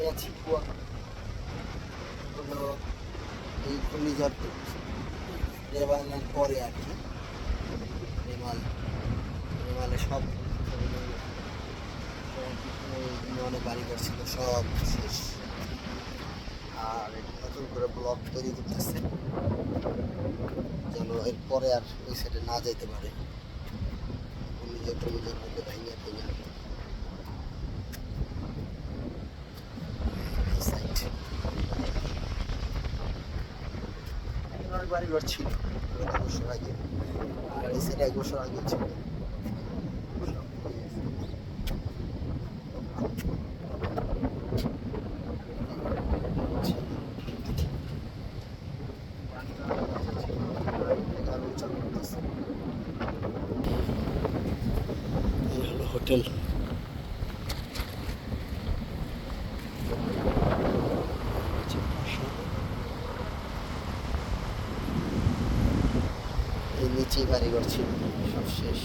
আমি আছি কুয়াকাটা এই ঘূর্ণিঝড় রেমালের পরে। আর কি রেমাল রেমালে সব অনেক বাড়ি ঘর ছিল সব শেষ আর নতুন করে ব্লক তৈরি করতেছে যেন এরপরে আর ওই সাইডে না যেতে পারে ঘূর্ণিঝড় টুর্ণিঝড় হলে ভেঙে ভেঙে এই সাইড অনেক বাড়ি ঘর ছিল। এক বছর আগে। আর এক বছর আগে ছিল। সব নিচেই বাড়িঘর ছিল, সব শেষ।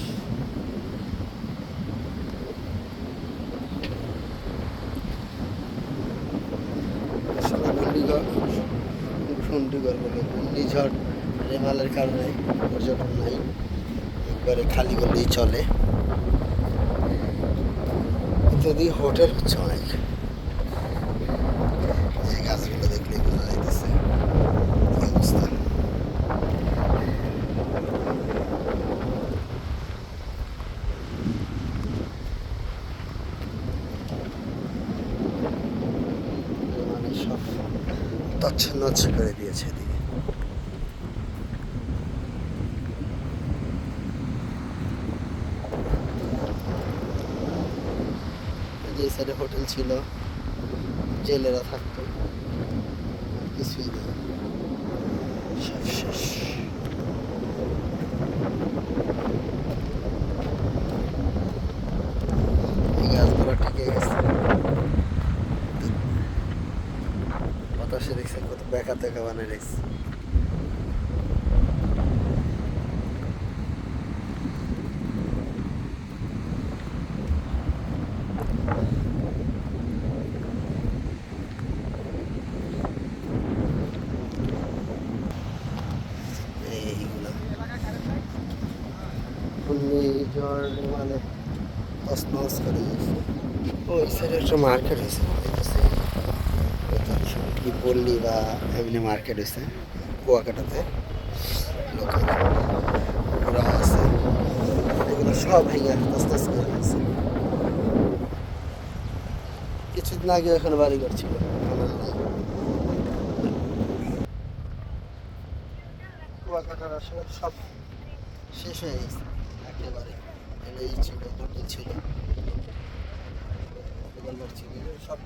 বলে রেমালের কারণে পর্যটন নাই, একবারে খালি করলেই চলে। ইত্যাদি হোটেল হচ্ছে অনেক দেখলেই বোঝা যাইতেছে কি অবস্থা মানে সব তচ্ছন্ন করে দিয়েছে এদিকে। যে সাইডে হোটেল ছিল জেলেরা থাকতো কিছুই নেই। সব শেষ। বেকা তেকা বানিয়ে রেখেছে। মানে তসনস করে ওই সাইডে একটা মার্কেট হয়েছে পল্লী বা এমনি মার্কেট হয়েছে কুয়াকাটাতে। ওরা আছে। এগুলো সব ভেঙে আস্তে আস্তে গেছে কিছুদিন আগে এখানে বাড়ি ঘর ছিল। এখন আর নাই। কুয়াকাটার আসলে সব শেষ হয়ে গেছে। একেবারে এই ছিল, সব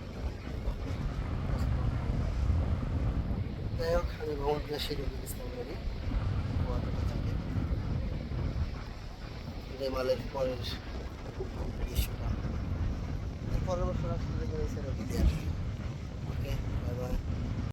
যাই হোক আমি ভ্রমণ শিরুল ইসলাম থেকে রেমালের পরের